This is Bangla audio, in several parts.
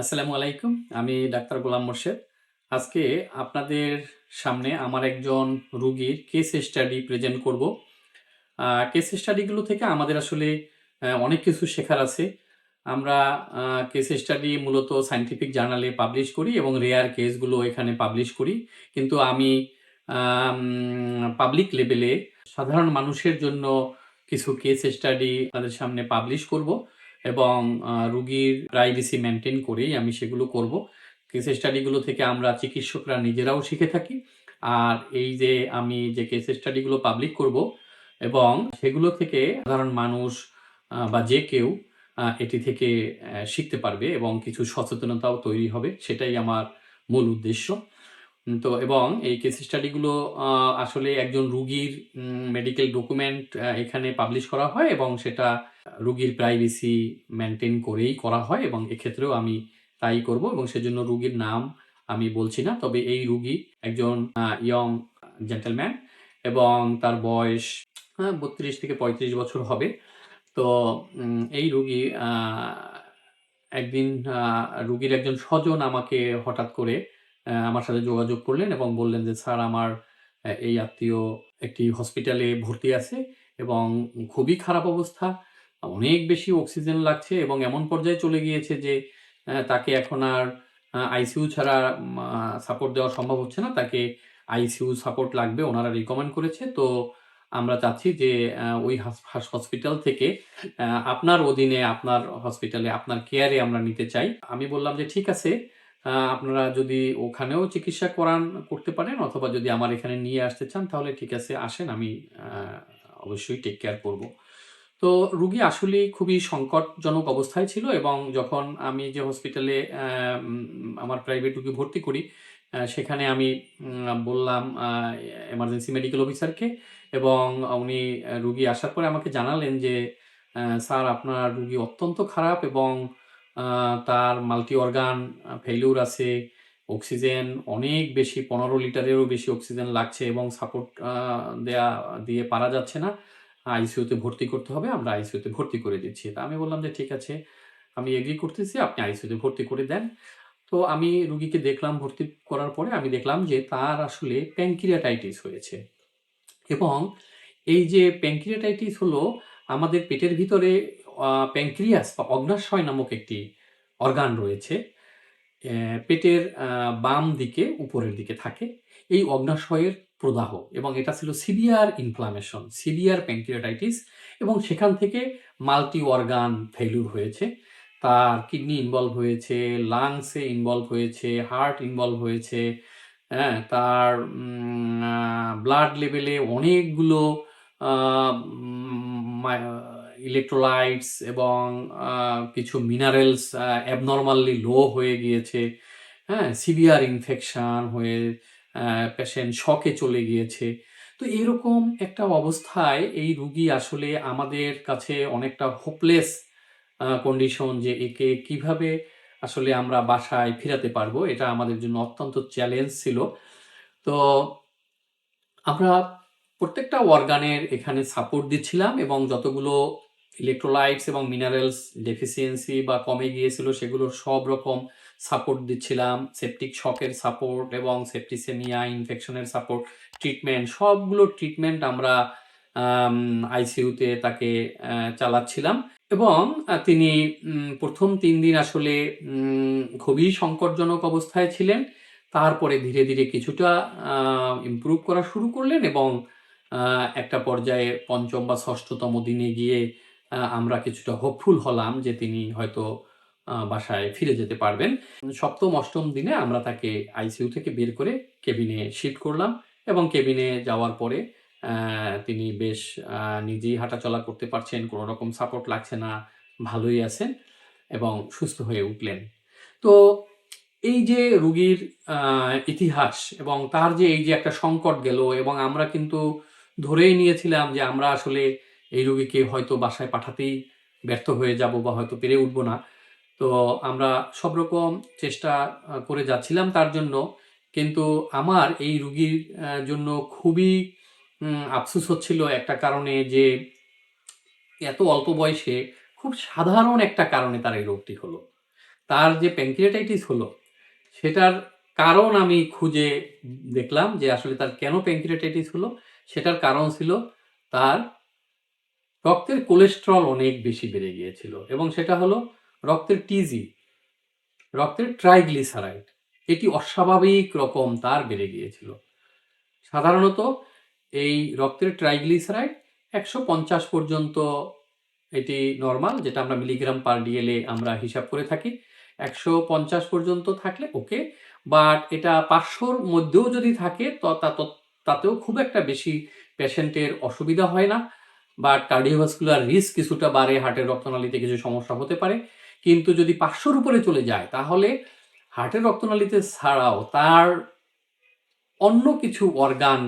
আসসালামু আলাইকুম, আমি ডাক্তার গোলাম মোর্শেদ। আজকে আপনাদের সামনে আমার একজন রুগীর কেস স্টাডি প্রেজেন্ট করব। কেস স্টাডিগুলো থেকে আমাদের আসলে অনেক কিছু শেখার আছে। আমরা কেস স্টাডি মূলত সায়েন্টিফিক জার্নালে পাবলিশ করি এবং রেয়ার কেসগুলো এখানে পাবলিশ করি। কিন্তু আমি পাবলিক লেভেলে সাধারণ মানুষের জন্য কিছু কেস স্টাডি তাদের সামনে পাবলিশ করব। এবং রুগীর প্রাইভেসি মেনটেন করেই আমি সেগুলো করব। কেস স্টাডিগুলো থেকে আমরা চিকিৎসকরা নিজেরাও শিখে থাকি। আর এই যে আমি যে কেস স্টাডিগুলো পাবলিক করব এবং সেগুলো থেকে সাধারণ মানুষ বা যে কেউ এটি থেকে শিখতে পারবে এবং কিছু সচেতনতাও তৈরি হবে, সেটাই আমার মূল উদ্দেশ্য। তো এবং এই কেস স্টাডিগুলো আসলে একজন রুগীর মেডিকেল ডকুমেন্ট এখানে পাবলিশ করা হয় এবং সেটা রুগীর প্রাইভেসি মেনটেন করেই করা হয় এবং এক্ষেত্রেও আমি তাই করব এবং সেজন্য রুগীর নাম আমি বলছি না। তবে এই রুগী একজন ইয়ং জেন্টেলম্যান এবং তার বয়স বত্রিশ থেকে পঁয়ত্রিশ বছর হবে। তো এই রুগী একদিন রুগীর একজন স্বজন আমাকে হঠাৎ করে আমার সাথে যোগাযোগ করলেন এবং বললেন যে, স্যার, আমার এই আত্মীয় একটি হসপিটালে ভর্তি আছে এবং খুবই খারাপ অবস্থা। অনেক বেশি অক্সিজেন লাগছে এবং এমন পর্যায়ে চলে গিয়েছে যে তাকে এখন আর আইসিইউ ছাড়া সাপোর্ট দেওয়া সম্ভব হচ্ছে না। তাকে আইসিইউ সাপোর্ট লাগবে ওনারা রিকমেন্ড করেছে। তো আমরা চাচ্ছি যে ওই হসপিটাল থেকে আপনার অধীনে, আপনার হসপিটালে আপনার কেয়ারে আমরা নিতে চাই। আমি বললাম যে, ঠিক আছে। আপনারা যদি ওখানেও চিকিৎসা করান, করতে পারেন, অথবা যদি আমার এখানে নিয়ে আসতে চান, তাহলে ঠিক আছে, আসেন, আমি অবশ্যই টেক কেয়ার করব। তো রুগী আসলে খুবই সংকটজনক অবস্থায় ছিল এবং যখন আমি যে হসপিটালে আমার প্রাইভেট রুগী ভর্তি করি সেখানে আমি বললাম এমার্জেন্সি মেডিকেল অফিসারকে এবং উনি রুগী আসার পরে আমাকে জানালেন যে স্যার, আপনার রুগী অত্যন্ত খারাপ এবং তার মাল্টি অর্গান ফেলিউর আছে অক্সিজেন অনেক বেশি, পনেরো লিটারেরও বেশি অক্সিজেন লাগছে এবং সাপোর্ট দেয়া, দিয়ে পারা যাচ্ছে না। আইসিইউতে ভর্তি করতে হবে, আমরা আইসিইউতে ভর্তি করে দিচ্ছি। তা আমি বললাম যে, ঠিক আছে, আমি এগ্রি করতেছি, আপনি আইসিইউতে ভর্তি করে দেন। তো আমি রুগীকে দেখলাম ভর্তি করার পরে আমি দেখলাম যে, তার আসলে প্যাঙ্ক্রিয়াটাইটিস হয়েছে। এবং এই যে প্যাঙ্ক্রিয়াটাইটিস হলো, আমাদের পেটের ভিতরে প্যাঙ্ক্রিয়াস বা অগ্নাশয় নামক একটি অর্গান রয়েছে পেটের বাম দিকে, উপরের দিকে থাকে। এই অগ্নাশয়ের প্রদাহ এবং এটা ছিল সিভিয়ার ইনফ্লামেশন সিভিয়ার প্যাঙ্ক্রিয়াটাইটিস এবং সেখান থেকে মাল্টি অর্গান ফেলিউর হয়েছে। তার কিডনি ইনভলভ হয়েছে লাংসে ইনভলভ হয়েছে হার্ট ইনভলভ হয়েছে হ্যাঁ তার ব্লাড লেভেলে অনেকগুলো ইলেকট্রোলাইটস এবং কিছু মিনারেলস অ্যাবনর্মালি লো হয়ে গিয়েছে। হ্যাঁ সিভিয়ার ইনফেকশন হয়ে পেশেন্ট শকে চলে গিয়েছে। তো এরকম একটা অবস্থায় এই রুগী আসলে আমাদের কাছে অনেকটা হোপলেস কন্ডিশন যে একে কীভাবে আসলে আমরা বাসায় ফিরাতে পারব, এটা আমাদের জন্য অত্যন্ত চ্যালেঞ্জ ছিল। তো আমরা প্রত্যেকটা অর্গানের এখানে সাপোর্ট দিচ্ছিলাম এবং যতগুলো ইলেকট্রোলাইটস এবং মিনারেলস ডেফিসিয়েন্সি বা কমে গিয়েছিল সেগুলোর সব রকম সাপোর্ট দিচ্ছিলাম। সেপটিক শকের সাপোর্ট এবং সেপটিসেমিয়া ইনফেকশনের সাপোর্ট ট্রিটমেন্ট সবগুলো ট্রিটমেন্ট আমরা আইসিইউতে তাকে চালাচ্ছিলাম। এবং তিনি প্রথম তিন দিন আসলে খুবই সংকটজনক অবস্থায় ছিলেন। তারপরে ধীরে ধীরে কিছুটা ইমপ্রুভ করা শুরু করলেন এবং একটা পর্যায়ে পঞ্চম বা ষষ্ঠতম দিনে গিয়ে আমরা কিছুটা হোপফুল হলাম যে তিনি হয়তো বাসায় ফিরে যেতে পারবেন। সপ্তম, অষ্টম দিনে আমরা তাকে আইসিইউ থেকে বের করে কেবিনে শিফট করলাম এবং কেবিনে যাওয়ার পরে তিনি বেশ নিজেই হাঁটাচলা করতে পারছেন, কোনো রকম সাপোর্ট লাগছে না, ভালোই আছেন এবং সুস্থ হয়ে উঠলেন। তো এই যে রুগীর ইতিহাস এবং তার যে এই যে একটা সংকট গেল এবং আমরা কিন্তু ধরেই নিয়েছিলাম যে আমরা আসলে এই রুগীকে হয়তো বাসায় পাঠাতেই ব্যর্থ হয়ে যাব বা হয়তো পেরে উঠবো না। তো আমরা সব রকম চেষ্টা করে যাচ্ছিলাম তার জন্য। কিন্তু আমার এই রুগীর জন্য খুবই আফসুস হচ্ছিল একটা কারণে যে এত অল্প বয়সে খুব সাধারণ একটা কারণে তার এই রোগটি হলো। তার যে প্যাঙ্ক্রিয়াটাইটিস হলো, সেটার কারণ আমি খুঁজে দেখলাম যে আসলে তার কেন প্যাঙ্ক্রিয়াটাইটিস হলো, সেটার কারণ ছিল তার রক্তের কোলেস্ট্রল অনেক বেশি বেড়ে গিয়েছিল এবং সেটা হলো রক্তের টিজি রক্তের ট্রাইগ্লিসারাইড। এটি অস্বাভাবিক রকম তার বেড়ে গিয়েছিল। সাধারণত এই রক্তের ট্রাইগ্লিসারাইড একশো পঞ্চাশ পর্যন্ত এটি নর্মাল, যেটা আমরা মিলিগ্রাম পার ডিএলে আমরা হিসাব করে থাকি। একশো পঞ্চাশ পর্যন্ত থাকলে ওকে, বাট এটা পাঁচশোর মধ্যেও যদি থাকে তো, তাতেও খুব একটা বেশি পেশেন্টের অসুবিধা হয় না। বাট কার্ডিওভাস্কুলার রিস্ক কিছুটা বাড়ে হার্টের রক্তনালীতে কিছু সমস্যা হতে পারে। কিন্তু যদি পাঁচশোর উপরে চলে যায়, তাহলে হার্টের রক্তনালীতে ছাড়াও তার অন্য কিছু অর্গান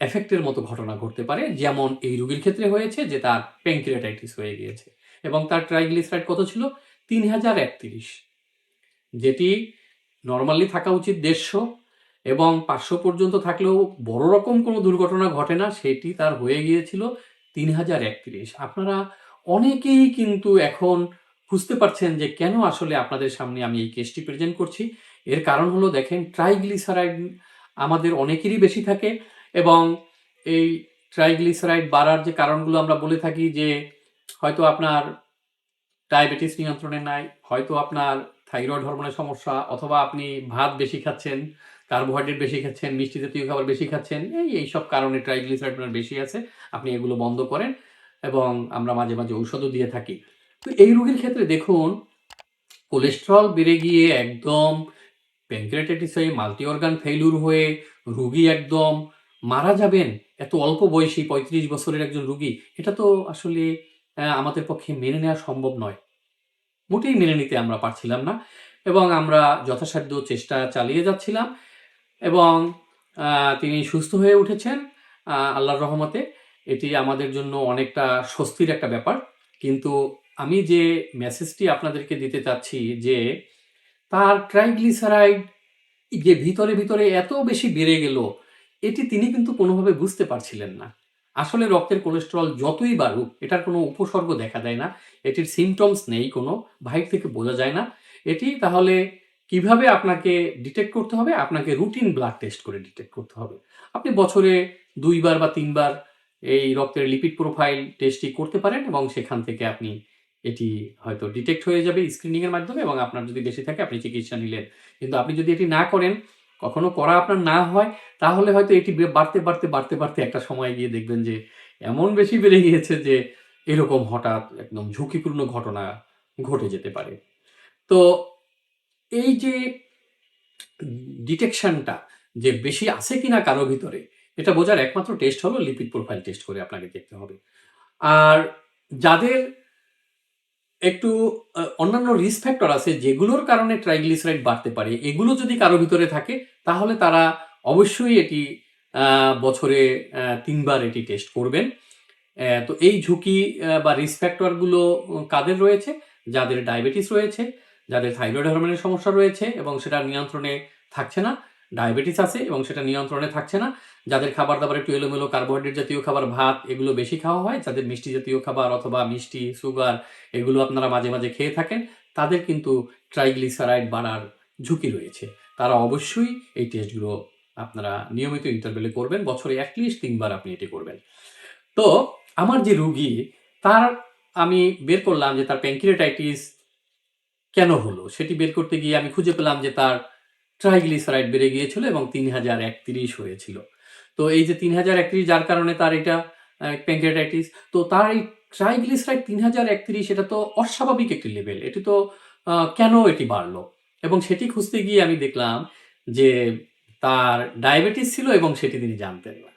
এফেক্টের মতো ঘটনা ঘটতে পারে। যেমন এই রুগীর ক্ষেত্রে হয়েছে যে তার প্যাঙ্ক্রিয়াটাইটিস হয়ে গিয়েছে এবং তার ট্রাইগ্লিসারাইড কত ছিল? তিন হাজার একত্রিশ। যেটি নর্মালি থাকা উচিত দেড়শো এবং পাঁচশো পর্যন্ত থাকলেও বড় রকম কোনো দুর্ঘটনা ঘটে না। সেটি তার হয়ে গিয়েছিল তিন হাজার একত্রিশ। আপনারা অনেকেই কিন্তু এখন বুঝতে পারছেন যে কেন আসলে আপনাদের সামনে আমি এই কেসটি প্রেজেন্ট করছি। এর কারণ হলো দেখেন ট্রাইগ্লিসারাইড আমাদের অনেকেরই বেশি থাকে এবং এই ট্রাইগ্লিসারাইড বাড়ার যে কারণগুলো আমরা বলে থাকি যে হয়তো আপনার ডায়াবেটিস নিয়ন্ত্রণে নাই, হয়তো আপনার থাইরয়েড হরমোনের সমস্যা অথবা আপনি ভাত বেশি খাচ্ছেন কার্বোহাইড্রেট বেশি খাচ্ছেন, মিষ্টি জাতীয় খাবার বেশি খাচ্ছেন, এই এই সব কারণে ট্রাইগ্লিসারাইড আপনার বেশি আছে, আপনি এগুলো বন্ধ করেন এবং আমরা মাঝে মাঝে ঔষধও দিয়ে থাকি। তো এই রোগীর ক্ষেত্রে দেখুন, কোলেস্ট্রল বেড়ে গিয়ে একদম প্যানক্রিয়াটাইটিস হয়ে মাল্টি অর্গান ফেইলুর হয়ে, রুগী একদম মারা যাবেন, এত অল্প বয়সী, পঁয়ত্রিশ বছরের একজন রুগী, এটা তো আসলে আমাদের পক্ষে মেনে নেওয়া সম্ভব নয়। মোটেই মেনে নিতে আমরা পারছিলাম না এবং আমরা যথাসাধ্য চেষ্টা চালিয়ে যাচ্ছিলাম। এবং তিনি সুস্থ হয়ে উঠেছেন আল্লাহর রহমতে। এটি আমাদের জন্য অনেকটা স্বস্তির একটা ব্যাপার। কিন্তু আমি যে মেসেজটি আপনাদেরকে দিতে চাচ্ছি যে, তার ট্রাইগ্লিসারাইড যে ভিতরে ভিতরে এত বেশি বেড়ে গেল, এটি তিনি কিন্তু কোনোভাবে বুঝতে পারছিলেন না। আসলে রক্তের কোলেস্টেরল যতই বাড়ুক, এটার কোনো উপসর্গ দেখা দেয় না। এটির সিমটমস নেই কোনো, বাইর থেকে বোঝা যায় না। এটি তাহলে কীভাবে আপনাকে ডিটেক্ট করতে হবে? আপনাকে রুটিন ব্লাড টেস্ট করে ডিটেক্ট করতে হবে। আপনি বছরে দুইবার বা তিনবার এই রক্তের লিপিড প্রোফাইল টেস্টটি করতে পারেন এবং সেখান থেকে আপনি এটি হয়তো ডিটেক্ট হয়ে যাবে স্ক্রিনিংয়ের মাধ্যমে এবং আপনার যদি বেশি থাকে আপনি চিকিৎসা নিলেন। কিন্তু আপনি যদি এটি না করেন, কখনো করা আপনার না হয়, তাহলে হয়তো এটি বাড়তে বাড়তে বাড়তে বাড়তে একটা সময় গিয়ে দেখবেন যে এমন বেশি বেড়ে গিয়েছে যে এরকম হঠাৎ একদম ঝুঁকিপূর্ণ ঘটনা ঘটে যেতে পারে। তো এই যে ডিটেকশনটা যে বেশি আছে কিনা কারও ভিতরে, এটা বোঝার একমাত্র টেস্ট হলো লিপিড প্রোফাইল টেস্ট করে আপনাকে দেখতে হবে। আর যাদের একটু অন্যান্য রিস্ক ফ্যাক্টর আছে যেগুলোর কারণে ট্রাইগ্লিসারাইড বাড়তে পারে, এগুলো যদি কারও ভিতরে থাকে, তাহলে তারা অবশ্যই এটি বছরে তিনবার এটি টেস্ট করবেন। তো এই ঝুঁকি বা রিস্ক ফ্যাক্টরগুলো কাদের রয়েছে? যাদের ডায়াবেটিস রয়েছে যাদের থাইরয়েড হরমোনের সমস্যা রয়েছে এবং সেটা নিয়ন্ত্রণে থাকছে না ডায়াবেটিস আছে এবং সেটা নিয়ন্ত্রণে থাকছে না, যাদের খাবার দাবার একটু এলোমেলো কার্বোহাইড্রেট জাতীয় খাবার, ভাত এগুলো বেশি খাওয়া হয়, যাদের মিষ্টি জাতীয় খাবার অথবা মিষ্টি সুগার এগুলো আপনারা মাঝে মাঝে খেয়ে থাকেন, তাদের কিন্তু ট্রাইগ্লিসারাইড বাড়ার ঝুঁকি রয়েছে। তারা অবশ্যই এই টেস্টগুলো আপনারা নিয়মিত ইন্টারভেলে করবেন, বছরে অ্যাটলিস্ট তিনবার আপনি এটি করবেন। তো, আমার যে রুগী, তার আমি বের করলাম যে তার প্যাঙ্ক্রিয়াটাইটিস কেন হলো? সেটি বের করতে গিয়ে আমি খুঁজে পেলাম যে তার ট্রাইগ্লিসারাইড বেড়ে গিয়েছিল এবং তিন হাজার একত্রিশ হয়েছিল। তো এই যে তিন হাজার একত্রিশ, যার কারণে তার এটা প্যাঙ্ক্রিয়াটাইটিস, তো তার এই ট্রাইগ্লিসারাইড তিন হাজার একত্রিশ, এটা তো অস্বাভাবিক একটি লেভেল। এটি তো কেন এটি বাড়লো? এবং সেটি খুঁজতে গিয়ে আমি দেখলাম যে তার ডায়াবেটিস ছিল এবং সেটি তিনি জানতেন না।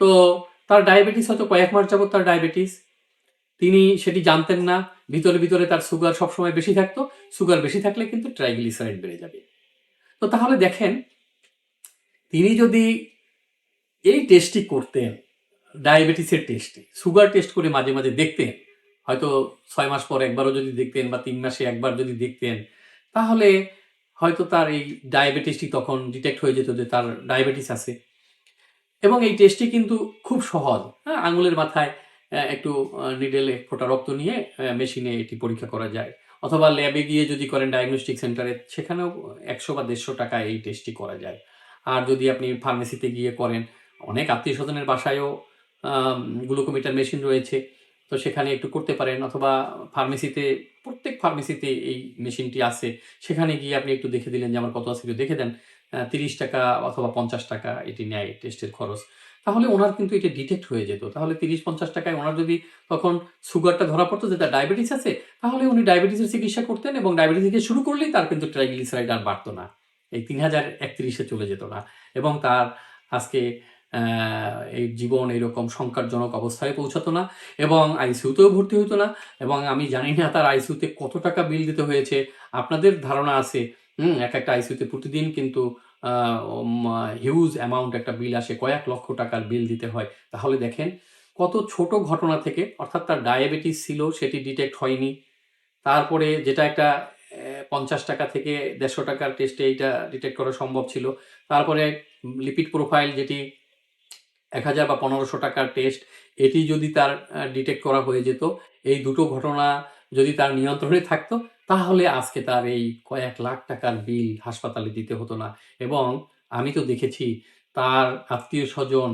তো তার ডায়াবেটিস হয়তো কয়েক মাস যাবত তার ডায়াবেটিস তিনি সেটি জানতেন না। ভিতরে ভিতরে তার সুগার সবসময় বেশি থাকতো। সুগার বেশি থাকলে কিন্তু ট্রাইগ্লিসারাইড বেড়ে যাবে। তো তাহলে দেখেন, তিনি যদি এই টেস্টটি করতেন ডায়াবেটিসের টেস্টে সুগার টেস্ট করে মাঝে মাঝে দেখতেন, হয়তো ছয় মাস পর একবারও যদি দেখতেন বা তিন মাসে একবার যদি দেখতেন, তাহলে হয়তো তার এই ডায়াবেটিসটি তখন ডিটেক্ট হয়ে যেত যে তার ডায়াবেটিস আছে। এবং এই টেস্টটি কিন্তু খুব সহজ হ্যাঁ আঙুলের মাথায় একটু নিডেলে ফোঁটা রক্ত নিয়ে মেশিনে এটি পরীক্ষা করা যায়। অথবা ল্যাবে গিয়ে যদি করেন ডায়াগনস্টিক সেন্টারে সেখানেও একশো বা দেড়শো টাকা এই টেস্টটি করা যায়। আর যদি আপনি ফার্মেসিতে গিয়ে করেন, অনেক আত্মীয় স্বজনের বাসায়ও গ্লুকোমিটার মেশিন রয়েছে। তো সেখানে একটু করতে পারেন, অথবা ফার্মেসিতে প্রত্যেক ফার্মেসিতে এই মেশিনটি আছে। সেখানে গিয়ে আপনি একটু দেখে দিলেন যে, আমার কত আছে? দেখে দেন। তিরিশ টাকা অথবা পঞ্চাশ টাকা এটি নেয় টেস্টের খরচ। তাহলে ওনার কিন্তু এটা ডিটেক্ট হয়ে যেত। তাহলে তিরিশ পঞ্চাশ টাকায় ওনার যদি তখন সুগারটা ধরা পড়তো যে তার ডায়াবেটিস আছে, তাহলে উনি ডায়াবেটিসের চিকিৎসা করতেন এবং ডায়াবেটিস থেকে শুরু করলেই তার কিন্তু ট্রাইগ্লিসারাইড আর বাড়তো না। এই তিন হাজার একত্রিশে চলে যেত না। এবং তার আজকে এই জীবন এরকম সংকটজনক অবস্থায় পৌঁছাতো না এবং আইসিউতেও ভর্তি হতো না এবং আমি জানি না তার আইসিউতে কত টাকা বিল দিতে হয়েছে। আপনাদের ধারণা আছে, হুম, এক একটা আইসিউতে প্রতিদিন কিন্তু হিউজ অ্যামাউন্ট একটা বিল আসে, কয়েক লক্ষ টাকার বিল দিতে হয়। তাহলে দেখেন, কত ছোট ঘটনা থেকে, অর্থাৎ তার ডায়াবেটিস ছিল, সেটি ডিটেক্ট হয়নি। তারপরে যেটা একটা পঞ্চাশ টাকা থেকে দেড়শো টাকার টেস্টে এইটা ডিটেক্ট করা সম্ভব ছিল। তারপরে লিপিড প্রোফাইল যেটি, এক হাজার বা পনেরোশো টাকার টেস্ট এটি যদি তার ডিটেক্ট করা হয়ে যেত, এই দুটো ঘটনা যদি তার নিয়ন্ত্রণে থাকতো, তাহলে আজকে তার এই কয়েক লাখ টাকার বিল হাসপাতালে দিতে হতো না। এবং আমি তো দেখেছি, তার আত্মীয় স্বজন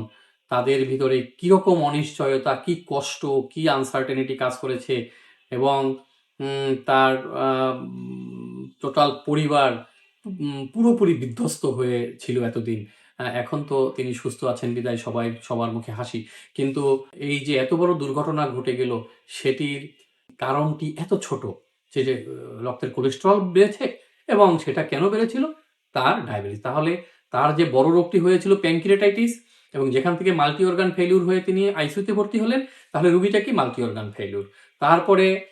তাদের ভিতরে কীরকম অনিশ্চয়তা, কি কষ্ট, কি আনসার্টেনিটি কাজ করেছে এবং তার টোটাল পরিবার পুরোপুরি বিধ্বস্ত হয়েছিল এতদিন। এখন তো তিনি সুস্থ আছেন, বিদায় সবাই, সবার মুখে হাসি। কিন্তু এই যে এত বড় দুর্ঘটনা ঘটে গেল, সেটির কারণটি এত ছোট যে যে, রক্তের কোলেস্ট্রল বেড়েছে এবং সেটা কেন বেড়েছিল? তার ডায়াবেটিস তাহলে তার যে বড় রোগটি হয়েছিল প্যাঙ্কিরেটাইটিস এবং যেখান থেকে মাল্টি অর্গান ফেলিউর হয়ে তিনি আইসিইউতে ভর্তি হলেন, তাহলে রুগীটা কি মাল্টি অর্গান ফেলিউর তারপরে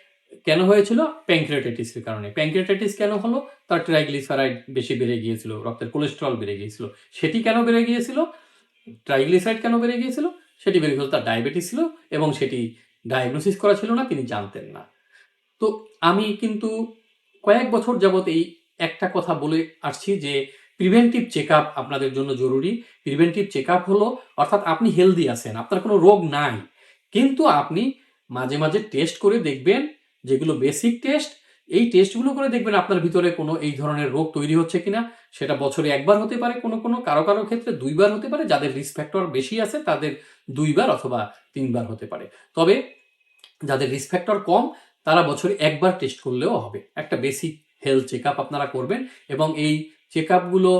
কেন হয়েছিল? প্যাঙ্ক্রিয়াটাইটিসের কারণে। প্যাঙ্ক্রিয়াটাইটিস কেন হলো? তার ট্রাইগ্লিসারাইড বেশি বেড়ে গিয়েছিল, রক্তের কোলেস্ট্রল বেড়ে গিয়েছিল। সেটি কেন বেড়ে গিয়েছিল? ট্রাইগ্লিসারাইড কেন বেড়ে গিয়েছিল? সেটি বেড়ে গেছিল তার ডায়াবেটিস ছিল এবং সেটি ডায়াগনোসিস করা ছিল না, তিনি জানতেন না। তো আমি কিন্তু কয়েক বছর যাবত এই একটা কথা বলে আসছি যে প্রিভেন্টিভ চেক আপ আপনাদের জন্য জরুরি। প্রিভেন্টিভ চেক আপ হলো, অর্থাৎ আপনি হেলদি আছেন, আপনার কোনো রোগ নাই। কিন্তু আপনি মাঝে মাঝে টেস্ট করে দেখবেন, যেগুলো বেসিক টেস্ট এই টেস্টগুলো করে দেখবেন আপনার ভিতরে কোনো এই ধরনের রোগ তৈরি হচ্ছে কিনা। সেটা বছরে একবার হতে পারে কোনো কোনো, কারও কারও ক্ষেত্রে দুইবার হতে পারে, যাদের রিস্ক ফ্যাক্টর বেশি আছে, তাদের দুইবার অথবা তিনবার হতে পারে। তবে যাদের রিস্ক ফ্যাক্টর কম, তারা বছরে একবার টেস্ট করলেও হবে। একটা বেসিক হেলথ চেক আপ আপনারা করবেন এবং এই চেক আপগুলো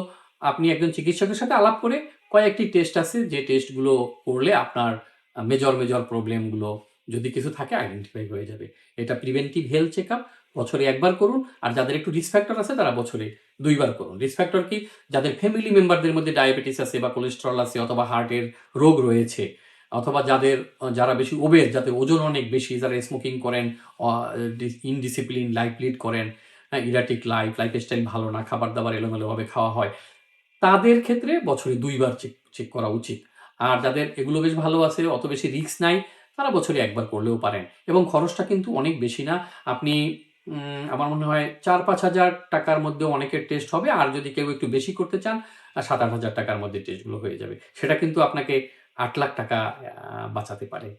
আপনি একজন চিকিৎসকের সাথে আলাপ করে কয়েকটি টেস্ট আছে যে টেস্টগুলো করলে আপনার মেজর মেজর প্রবলেমগুলো যদি কিছু থাকে আইডেন্টিফাই হয়ে যাবে। এটা প্রিভেন্টিভ হেলথ চেক বছরে একবার করুন, আর যাদের একটু রিস্ক ফ্যাক্টর আছে তারা বছরে দুইবার করুন। রিস্ক ফ্যাক্টর কি? যাদের ফ্যামিলি মেম্বারদের মধ্যে ডায়াবেটিস আছে বা কোলেস্ট্রল আছে অথবা হার্টের রোগ রয়েছে, অথবা যাদের যারা বেশি ওবের যাদের ওজন অনেক বেশি, যারা স্মোকিং করেন ইনডিসিপ্লিন লাইফ লিড করেন ইরাটিক লাইফ লাইফস্টাইল ভালো না খাবার দাবার এলোমেলোভাবে খাওয়া হয়, তাদের ক্ষেত্রে বছরে দুইবার চেক চেক করা উচিত। আর যাদের এগুলো বেশ ভালো আছে, অত বেশি রিস্ক নাই, তারা বছরে একবার করলেও পারেন। এবং খরচটা কিন্তু অনেক বেশি না। আপনি আমার মনে হয় চার পাঁচ হাজার টাকার মধ্যে অনেকের টেস্ট হবে আর যদি কেউ একটু বেশি করতে চান সাত আট হাজার টাকার মধ্যে টেস্টগুলো হয়ে যাবে। সেটা কিন্তু আপনাকে আট লাখ টাকা বাঁচাতে পারে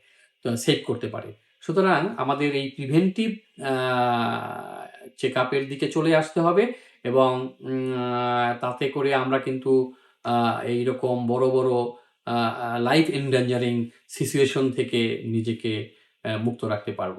সেভ করতে পারে। সুতরাং আমাদের এই প্রিভেন্টিভ চেক আপের দিকে চলে আসতে হবে এবং তাতে করে আমরা কিন্তু আহ, এইরকম বড় বড় লাইফ এন্ডেঞ্জারিং সিচুয়েশন থেকে নিজেকে মুক্ত রাখতে পারব।